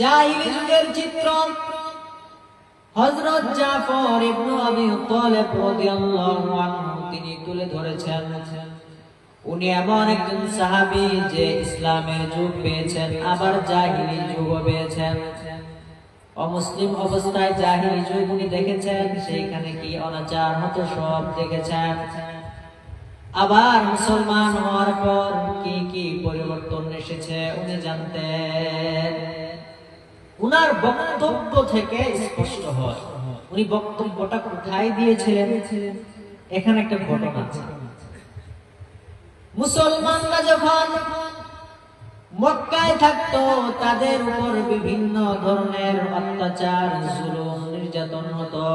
জাহিলি যুগের চিত্র। হযরত জাফর আবি তালেব রাদিয়াল্লাহু আনহু তিনি তুলে ধরেছেন, উনি এমন একজন সাহাবী যে ইসলামের যুগ পেয়েছেন, আবার জাহিলি যুগ পেয়েছেন। অমুসলিম অবস্থায় জাহিলি যুগ উনি দেখেছেন, সেইখানে কি অনাচার হতো সব দেখেছেন। আবার মুসলমান হওয়ার পর কি কি পরিবর্তন এসেছে উনি জানতেন। উনার বক্তব্য থেকে স্পষ্ট হয়। উনি বক্তব্যটা কোথায় দিয়েছিলেন। এখানে একটা ঘটনা আছে। মুসলমানরা যখন মক্কায় থাকতো, তাদের উপর বিভিন্ন ধরনের অত্যাচার, জুলুম, নির্যাতন হতো।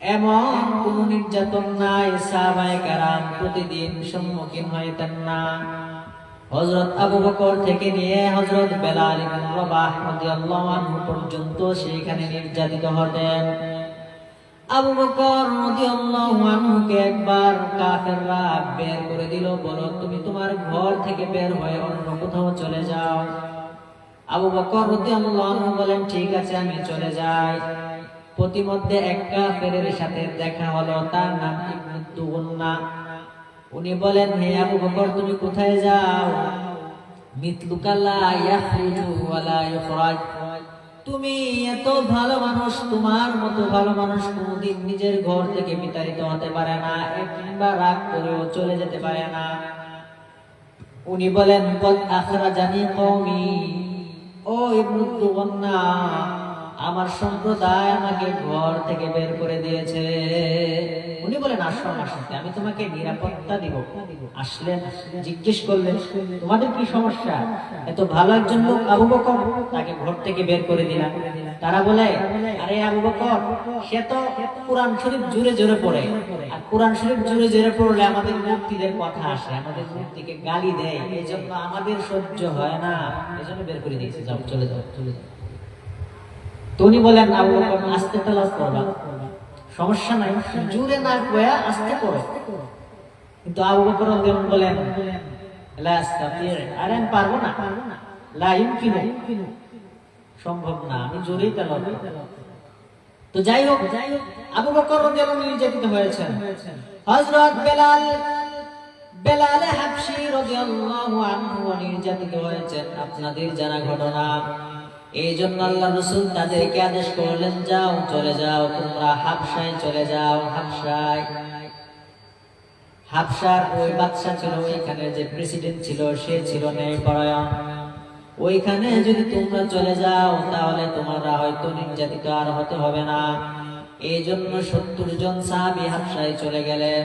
এমন কোন নির্যাতন নাই, সাহাবায়ে কেরাম প্রতিদিন সম্মুখীন হইতেন না। হযরত আবু বকর থেকে নিয়ে হজরত বেলাল পর্যন্ত সেখানে নির্যাতিত হতেন। আবু বকর রাদিয়াল্লাহু আনহুকে একবার কাফেররা বের করে দিল, বলো, তুমি তোমার ঘর থেকে বের হয়ে অন্য কোথাও চলে যাও। আবু বকর রাদিয়াল্লাহু বলেন, ঠিক আছে, আমি চলে যাই। প্রতিমধ্যে এক কাফেরের সাথে দেখা হলো, তার নাম ইবনে উনি বলেন, হে আবু বকর, তুমি কোথায় যাও? তুমি এত ভালো মানুষ, তোমার মতো ভালো মানুষ কোনদিন নিজের ঘর থেকে বিতাড়িত হতে পারে না কিংবা রাগ করেও চলে যেতে পারে না। উনি বলেন, কদ আখরাজানি কওমি, ও ইবনু দুগন্না আমার সম্প্রদায় আমাকে ঘর থেকে বের করে দিয়েছে। উনি বলেন, আসো আমার সাথে, আমি তোমাকে নিরাপত্তা দিব। আসলেন, জিজ্ঞেস করলেন, তোমাদের কি সমস্যা? এত ভালো একজন লোক আবু বকর? তাকে ঘর থেকে বের করে দিলাম। তারা বলে, আরে আবু বকর, সে তো কোরআন শরীফ জুড়ে জোরে পড়ে। আর কোরআন শরীফ জুড়ে জোরে পড়লে আমাদের মুক্তিদের কথা আসে, আমাদের মূর্তিকে গালি দেয়। এই জন্য আমাদের সহ্য হয় না। এই জন্য বের করে দিয়েছে, যাও, চলে যাও চলে যাও। তো উনি বলেন, আবু বকর, আস্তে তালাশ করবা সমস্যা নাই। জুড়ে না কয়া আস্তে করো কিন্তু আবু বকর বলেন, লা আস্তাতি। আরে আমি পারব না। লা ইমকিনু। সম্ভব না, আমি জোরেই তেলাওয়াত। তো যাই হোক যাই হোক আবু বকর রাদিয়াল্লাহু নির্যাতিত হয়েছেন। হযরত বেলাল বেলাল হাবশী রাদিয়াল্লাহু আনহু নির্যাতিত হয়েছেন। আপনাদের জানা ঘটনা। এই জন্য আল্লাহ রসুল তাদেরকে আদেশ করলেন, যাও, চলে যাও, তোমরা হাবসায় চলে যাও হাবসায় হাবসার ওই বাদশা ছিল, ওইখানে যে প্রেসিডেন্ট ছিল, সে ছিল ন্যায় পরায়ণ ওইখানে যদি তোমরা চলে যাও, তাহলে তোমরা হয়তো নির্যাতিত আর হতে হবে না। এই জন্য সত্তর জন সাহাবি হাবসায় চলে গেলেন।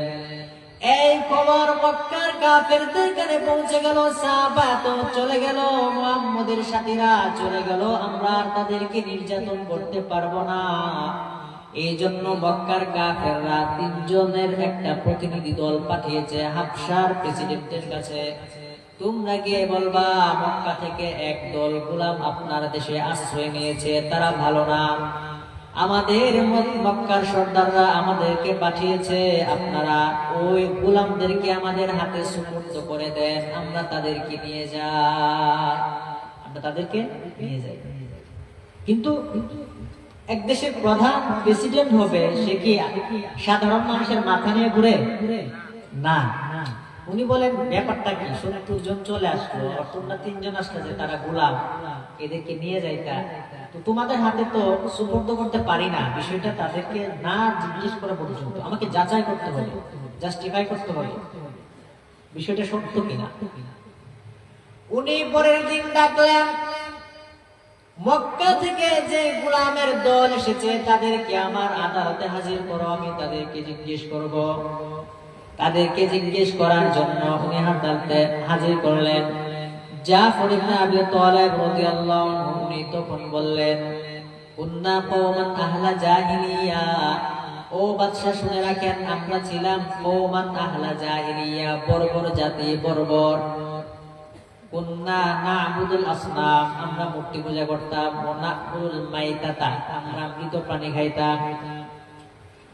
এই খবর মক্কার কাফেরদের কানে পৌঁছে গেল, সাহাবা তো চলে গেল, মুহাম্মদের সাথীরা চলে গেল, আমরা আর তাদেরকে নির্যাতন করতে পারব না। এই জন্য মক্কার কাফেররা তিনজনের একটা প্রতিনিধি দল পাঠিয়েছে হাবসার প্রেসিডেন্টের কাছে। তোমরা গিয়ে বলবা, মক্কা থেকে এক দল গোলাম আপনার দেশে আশ্রয় নিয়েছে, তারা ভালো না। আমাদের মক্কার সর্দাররা আমাদেরকে পাঠিয়েছে। আপনারা ওই গোলামদেরকে আমাদের হাতে সুপর্দ করে দেন। আমরা তাদেরকে নিয়ে যাই। আমরা তাদেরকে নিয়ে যাই। কিন্তু এক দেশের প্রধান প্রেসিডেন্ট হবে, সে কি সাধারণ মানুষের মাথা নিয়ে ঘুরে? না। উনি বলেন, ব্যাপারটা কি? সত্তর জন চলে আসলো আর তোমরা তিনজন আসলে যে তারা গোলাম, এদেরকে নিয়ে যাইতা। তো তোমাদের হাতে তো সুপর্দ করতে পারি না, বিষয়টা তাদেরকে না জিজ্ঞেস করা পর্যন্ত। আমাকে যাচাই করতে হবে জাস্টিফাই করতে হবে। বিষয়টা সত্য কিনা? উনি পরের দিন ডাকলেন মক্কা থেকে যে গোলামের দল এসেছে, তাদেরকে আমার আদালতে হাজির করো, আমি তাদেরকে জিজ্ঞেস করব। তাদেরকে জিজ্ঞেস করার জন্য উনি আদালতে হাজির করলেন। আনহু উনি তখন বললেন কুন্না আহলা জাহিলিয়া। ও শুনে রাখেন, আমরা ছিলাম কওমান আহলা জাহিলিয়া, বর্বর জাতি, বর্বর। কুন্না না'বুদুল আসনাম, আমরা মূর্তি পূজা করতাম। ওয়া না'কুল আমরা মৃত প্রাণী খাইতাম।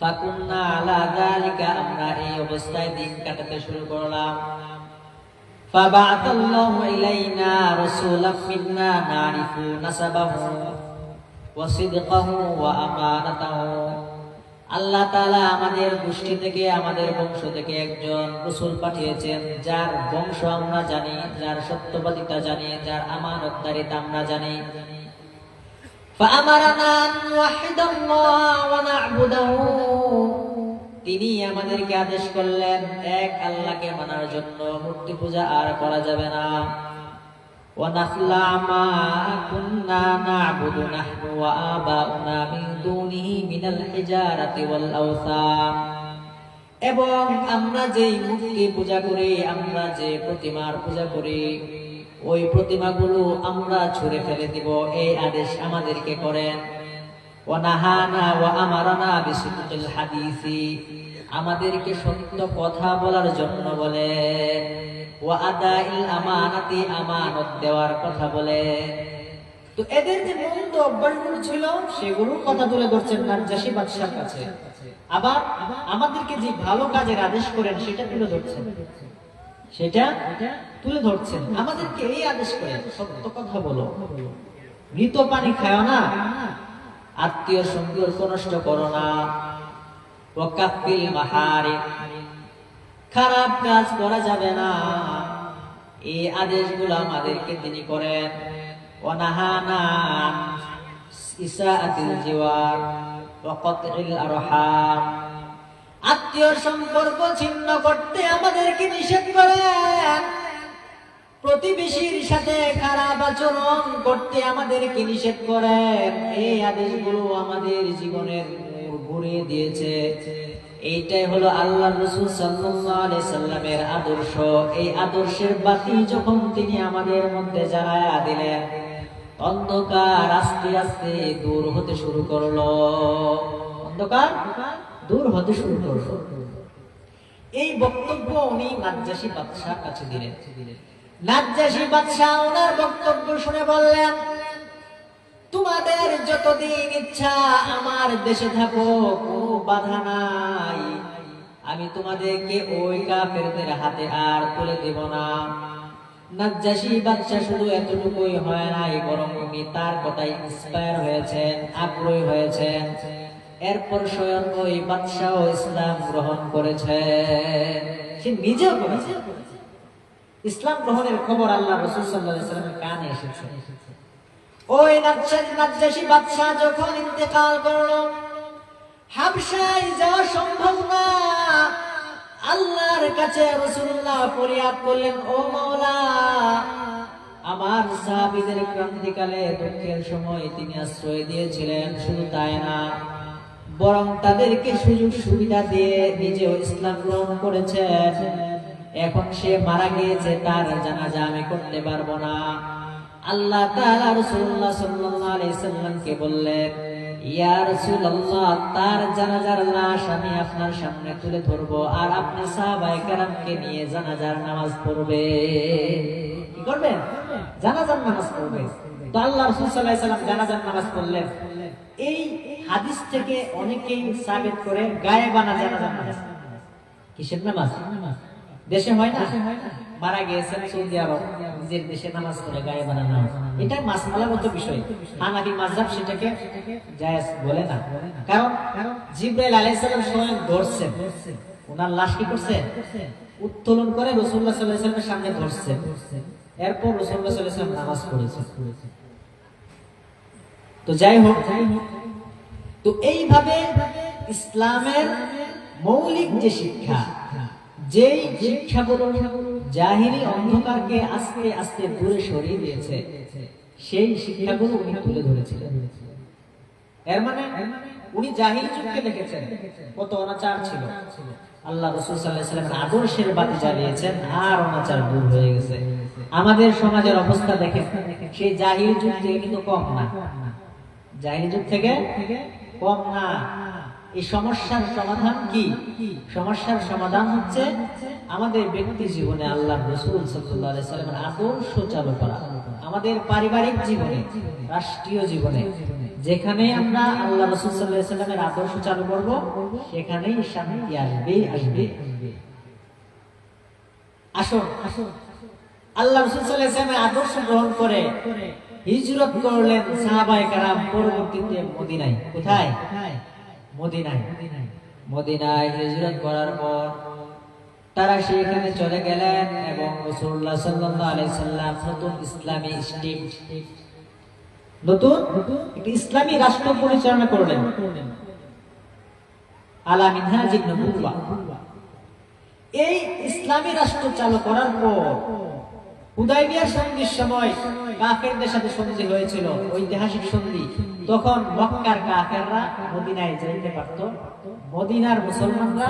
ফাকুন্না আলা যালিকা আমরা এই অবস্থায় দিন কাটাতে শুরু করলাম فبعث الله إلينا رسولا منا نعرف نسبه وصدقه وأمانته আল্লাহ তাআলা আমাদের গোষ্ঠী থেকে আমাদের বংশ থেকে একজন রসুল পাঠিয়েছেন যার বংশ আমরা জানি যার সত্যবাদিতা জানি যার আমানতদারিতা আমরা জানি فأمرنا أن نوحد الله ونعبده তিনি আমাদেরকে আদেশ করলেন এক আল্লাহকে মানার জন্য মূর্তি পূজা আর করা যাবে না ونخلع ما كنا نعبد نحن وآباؤنا من دونه من الحجارة والأوثان এবং আমরা যেই মূর্তি পূজা করি আমরা যে প্রতিমার পূজা করি ওই প্রতিমাগুলো আমরা ছুঁড়ে ফেলে দিব, এই আদেশ আমাদেরকে করেন। আমাদেরকে সত্য কথা বলার জন্য বলে। ওয়া আদাইল আমানাতি, আমানত দেওয়ার কথা বলে। তো এদের যে মন্দ অভ্যাসগুলো ছিল, সেগুলোর কথা তুলে ধরছেন নাজ্জাসী বাদশার কাছে। আবার আমাদেরকে যে ভালো কাজের আদেশ করেন, সেটা তুলে ধরছেন। সেটা তুলে ধরছেন। আমাদেরকে এই আদেশ করেন, সত্য কথা বলো। মৃত পানি খায় না, আত্মীয় সম্পর্ক নষ্ট করো না। মাহারি খারাপ কাজ করা যাবে না। এই আদেশগুলো আমাদেরকে তিনি করেন। ওয়ানাহানা ইসাআতিল জিওয়ার, ওয়া কতইল আরহাম। আত্মীয় সম্পর্ক ছিন্ন করতে আমাদেরকে নিষেধ করেন প্রতিবেশীর সাথে খারাপ আচরণ করতে আমাদেরকে নিষেধ করেন এই আদেশগুলো আমাদের জীবনের ঘুরে দিয়েছে। এইটাই হলো আল্লাহ রসুল সাল্লামের আদর্শ। এই আদর্শের বাতি যখন তিনি আমাদের মধ্যে জ্বালায়া দিলেন, অন্ধকার আস্তে আস্তে দূর হতে শুরু করল। অন্ধকার? দূর হতে শুরু করল। এই বক্তব্য উনি নাজ্জাসী বাদশাহ কাছে দিলেন। নাজ্জাসী বাদশাহ ওনার বক্তব্য শুনে বললেন, তোমাদের যতদিন ইচ্ছা আমার দেশে থাকো, কোনো বাধা নাই। আমি তোমাদেরকে ওই কাফেরদের হাতে আর তুলে দেব না। নাজ্জাসী বাদশা শুধু এতটুকুই হয় নাই, বরং উনি তার কথাই ইন্সপায়ার হয়েছেন, আগ্রহী হয়েছেন। এরপর স্বয়ং ওই বাদশাহ ইসলাম গ্রহণ করেছে। সে নিজেও করেছে। ইসলাম গ্রহণের খবর আল্লাহ রসুল সাল্লাহ সাল্লামের কানে এসেছে। ওই নাজ্জাসী বাদশাহ যখন ইন্তেকাল করল, হাবশায় যাওয়া সম্ভব না। আল্লাহর কাছে রসুল্লাহ ফরিয়াদ করলেন, ও মাওলা, আমার সাহাবীদের ক্রান্তিকালে দুঃখের সময় তিনি আশ্রয় দিয়েছিলেন, শুধু তাই না। বরং তাদেরকে সুযোগ সুবিধা দিয়ে নিজেও ইসলাম গ্রহণ করেছেন এখন সে মারা গিয়েছে, তার জানাজা আমি করতে পারব না। আল্লাহ সাল্লামকে বললেন, ইয়া তার জানাজার লাশ আমি আপনার সামনে তুলে ধরবো আর আপনি সাহাবায়ে কেরামকে নিয়ে জানাজার নামাজ পড়বে। কি করবেন? জানাজার নামাজ পড়বে। আল্লাহ নামাজ পড়লেন। এই হাদিস থেকে অনেকেই সাবিত করে নামাজ। কিসের নামাজ? দেশে হয় না? মারা গিয়েছেন সৌদি আরব। নিজের দেশে নামাজ গায়ে বানা নামাজ এটা মাসমালার মতো বিষয়। মাযহাব সেটাকে জায়েজ বলে না। কারণ জিব্রাইল স্বয়ং ওনার লাশ কি করছে উত্তোলন করে আলাইহি সাল্লামের সামনে ধরছেন। এরপর রাসূলুল্লাহ সাল্লাল্লাহু আলাইহি সাল্লাম নামাজ পড়েছেন। তো যাই হোক, তো এইভাবে ইসলামের মৌলিক যে শিক্ষা, যেই শিক্ষাগুলো জাহিরি অন্ধকারকে আস্তে আস্তে দূরে সরিয়ে দিয়েছে, সেই শিক্ষাগুলো উনি তুলে ধরেছিলেন। এর মানে উনি জাহিল যুগকে দেখেছেন, কত অনাচার ছিল। আল্লাহ রসুল সাল্লাহ আদর্শের বাতি জ্বালিয়েছেন, আর অনাচার দূর হয়ে গেছে। আমাদের সমাজের অবস্থা দেখেন, সেই জাহিল যুগ থেকে কিন্তু কম না। জাহিল যুগ থেকে? কম না। এই সমস্যার সমাধান কি? সমস্যার সমাধান হচ্ছে আমাদের ব্যক্তি জীবনে আল্লাহ রসুল সাল্লামের আদর্শ চালু করা। আমাদের পারিবারিক জীবনে, রাষ্ট্রীয় জীবনে যেখানে আমরা আল্লাহ রসুল সাল্লামের আদর্শ চালু করব, সেখানেই শান্তি আসবে আসবে। আসুন আসুন। আল্লাহ রসুল সাল্লামের আদর্শ গ্রহণ করে। হিজরত করলেন সাহাবায়ে কারাম পরবর্তীতে মদিনায়। কোথায়? মদিনায়। মদিনায়। হিজরত করার পর তারা সেখানে চলে গেলেন এবং রাসূলুল্লাহ সাল্লাল্লাহু আলাইহি সাল্লাম নতুন ইসলামী স্টেট নতুন একটি ইসলামী রাষ্ট্র পরিচালনা করলেন। আলা মিনহাজিন এই ইসলামী রাষ্ট্র চালু করার পর হুদাইবিয়ার সন্ধির সময় কাফেরদের সাথে সন্ধি হয়েছিল, ঐতিহাসিক সন্ধি। তখন মক্কার কাফেররা মদিনায় যেতে পারত। মদিনার মুসলমানরা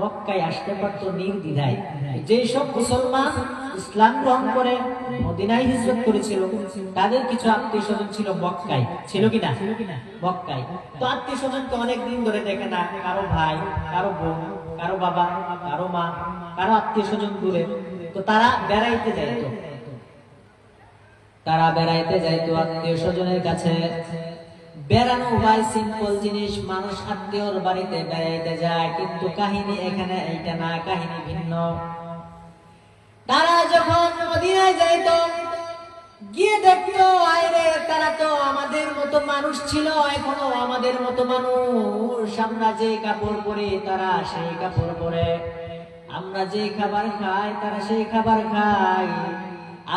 মক্কায় আসতে পারত নির্দ্বিধায়। যেই সব মুসলমান ইসলাম গ্রহণ করে, মদিনায় হিজরত করেছিল, তাদের কিছু আত্মীয় স্বজন ছিল মক্কায়। ছিল কিনা মক্কায়। তো আত্মীয় স্বজনকে অনেক দিন ধরে দেখে না, কারও ভাই, কারও বোন, কারও বাবা, কারও মা, কারও আত্মীয় স্বজন দূরে। তো তারা বেড়াইতে যাইতো। তারা বেড়াইতে যাইতো আত্মীয় স্বজনের কাছে। বেড়ানো ভাই সিম্পল জিনিস, মানুষ আত্মীয়র বাড়িতে বেড়াইতে যায়, কিন্তু কাহিনী এখানে এইটা না, কাহিনী ভিন্ন। তারা যখন মদিনায় যাইত, গিয়ে দেখতো, আইরে, তারা তো আমাদের মতো মানুষ ছিল, এখনও আমাদের মতো মানুষ। আমরা যে কাপড় পরে, তারা সেই কাপড় পরে। আমরা যে খাবার খাই, তারা সেই খাবার খায়।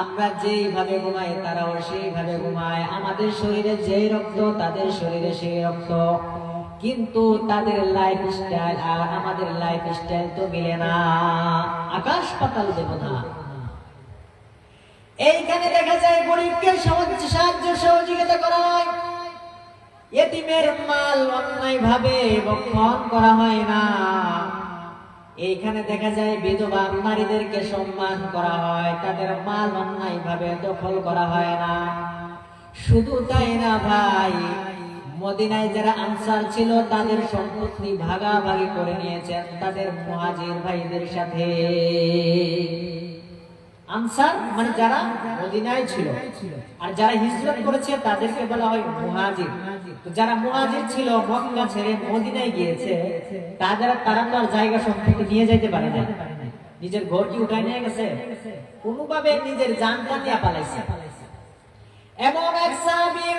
আমরা যেইভাবে ঘুমাই, তারাও সেইভাবে ঘুমায়। আমাদের শরীরে যেই রক্ত, তাদের শরীরে সেই রক্ত। কিন্তু তাদের লাইফ স্টাইল আর আমাদের লাইফ স্টাইল তো মিলে না। আকাশ পাতাল ব্যবধান এইখানে দেখা যায় গরিবকে সাহায্য সহযোগিতা করা হয়। এতিমের মাল অন্যায় ভাবে বক্ষণ করা হয় না। এইখানে দেখা যায় বিধবা নারীদেরকে সম্মান করা হয়, তাদের মাল অন্যায় ভাবে দখল করা হয় না। শুধু তাই না ভাই, মদিনায় যারা আনসার ছিল, তাদের সম্পত্তি ভাগাভাগি করে নিয়েছেন তাদের মহাজির ভাইদের সাথে। আনসার মানে যারা মদিনায় ছিল। আর যারা হিজরত করেছে, তাদেরকে বলা হয় মুহাজির। যারা মুহাজির ছিল, মক্কা ছেড়ে মদিনায় গিয়েছে তারা তো আর জায়গা সম্পত্তি নিয়ে যাইতে পারে না নিজের ঘর কি উঠায় নিয়ে গেছে। কোনোভাবে নিজের জানটা নিয়ে পালাইছে। এমন এক সাহাবী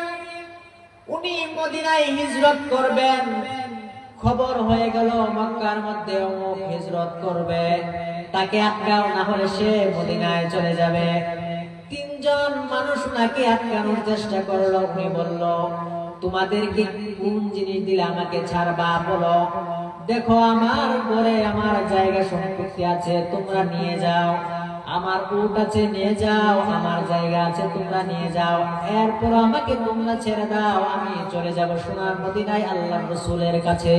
উনি মদিনায় হিজরত করবেন। খবর হয়ে গেল, মক্কার মধ্যে অমুক হিজরত করবে। তাকে আটকাও না হলে সে মদিনায় চলে যাবে। তিনজন মানুষ নাকি আটকানোর চেষ্টা করল, উনি বলল, তোমাদেরকে কোন জিনিস দিলে আমাকে ছাড়বা বলো? দেখো, আমার ঘরে আমার জায়গা সম্পত্তি আছে, তোমরা নিয়ে যাও। আমার উট আছে, নিয়ে যাও। আমার জায়গা আছে, তোমরা নিয়ে যাও। এরপর আমাকে তোমরা ছেড়ে দাও। আমি চলে যাব সোনার মদিনায় আল্লাহ রসুলের কাছে।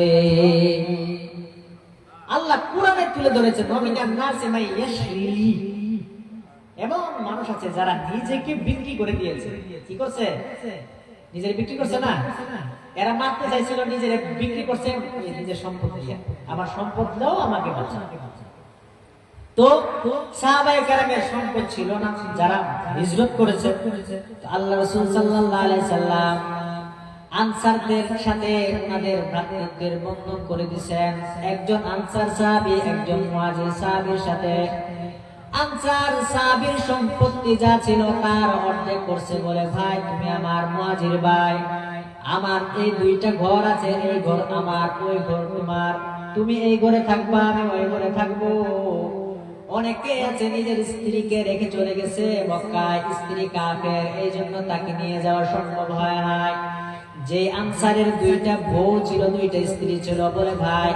আল্লাহ কোরআনে তুলে ধরেছে নমিনার নাসে মাই ইয়াশরি এমন মানুষ আছে যারা নিজেকে বিক্রি করে দিয়েছে। কি করছে? নিজের বিক্রি করছে না? এরা মারতে চাইছিল, নিজের বিক্রি করছে। নিজের সম্পদ আমার সম্পদ দাও, আমাকে বাঁচা তো সাহাবায়ে কেরামের সম্পদ ছিল না। যারা হিজরত করেছে আল্লাহ রাসূল সাল্লাল্লাহু আলাইহি সাল্লাম আনসারদের সাথে ওনাদের ভ্রাতৃত্বের বন্ধন করে দিয়েছেন। একজন আনসার সাহাবী, একজন মুহাজির সাহাবীর সাথে। আনসার সাহাবীর সম্পত্তি যা ছিল তার অর্ধেক করছে বলে, ভাই, তুমি আমার মুহাজির ভাই, আমার এই দুইটা ঘর আছে, এই ঘর আমার, ওই ঘর তোমার। তুমি এই ঘরে থাকবা, আমি ওই ঘরে থাকব। অনেকে আছে, নিজের স্ত্রীকে রেখে চলে গেছে মক্কায়। স্ত্রী কাফের, এই জন্য তাকে নিয়ে যাওয়া সম্ভব হয় নাই। যে আনসারের দুইটা বউ ছিল, দুইটা স্ত্রী ছিল, বলে, ভাই,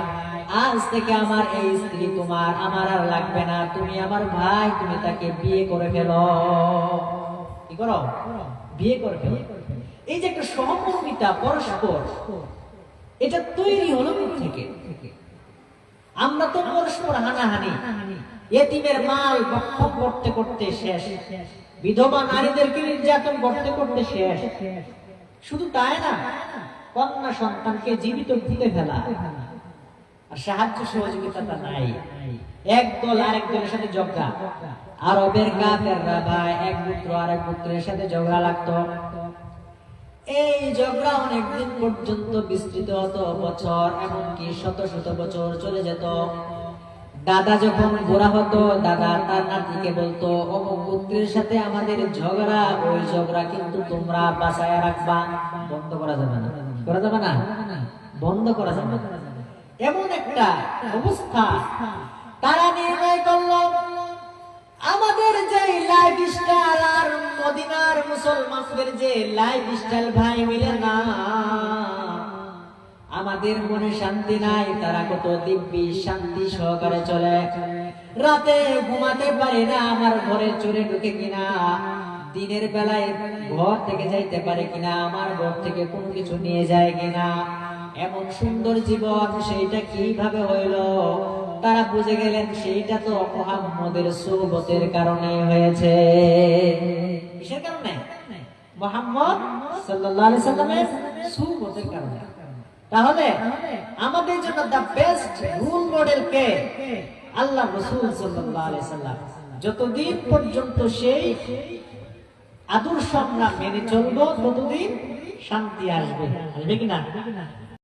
আজ থেকে আমার এই স্ত্রী তোমার, আমার আর লাগবে না। তুমি আমার ভাই, তুমি তাকে বিয়ে করে ফেলো। কি করো? বিয়ে করে ফেলো। এই যে একটা সহমর্মিতা পরস্পর, এটা তৈরি হলো থেকে আমরা তো পরস্পর হানাহানি। এতিমের মাল ভক্ষণ করতে করতে শেষ। বিধবা নারীদেরকে নির্যাতন করতে করতে শেষ। শুধু তাই না, কন্যা সন্তানকে জীবিত ভুলে ফেলা। আর সাহায্য সহযোগিতা নাই। এক সাথে আরবের এক পুত্র আরেক পুত্রের সাথে ঝগড়া লাগতো। এই ঝগড়া অনেকদিন পর্যন্ত বিস্তৃত হতো, বছর, এমনকি শত শত বছর চলে যেত। দাদা যখন গোড়া হতো, দাদা তার নাতিকে বলতো, অমুক পুত্রের সাথে আমাদের ঝগড়া, ওই ঝগড়া কিন্তু তোমরা বাঁচায় রাখবা, বন্ধ করা যাবে না। করা যাবে না? বন্ধ করা যাবে না। এমন একটা অবস্থা তারা নির্ণয় করল, আমাদের যে লাইফ স্টাইল আর মদিনার মুসলমানদের যে লাইফ স্টাইল ভাই মিলে না আমাদের মনে শান্তি নাই, তারা কত দিব্যি শান্তি সহকারে চলে। রাতে ঘুমাতে পারে না, আমার ঘরে চোরে ঢুকে কিনা। দিনের বেলায় ঘর থেকে যাইতে পারে কিনা, আমার ঘর থেকে কোনো কিছু নিয়ে যায় কিনা। এমন সুন্দর জীবন সেইটা কীভাবে হইল? তারা বুঝে গেলেন সেইটা তো মোহাম্মদের সুবতের কারণে হয়েছে। কিসের কারণে? মোহাম্মদ সাল্লাল্লাহু আলাইহি সাল্লামের সুবতের কারণে। তাহলে আমাদের জন্য দ্য বেস্ট রোল মডেল কে? আল্লাহ রসুল সাল্লাল্লাহু আলাইহি সাল্লাম। যতদিন পর্যন্ত সেই আদর্শ আমরা মেনে চলবো ততদিন শান্তি আসবে। আসবে কিনা?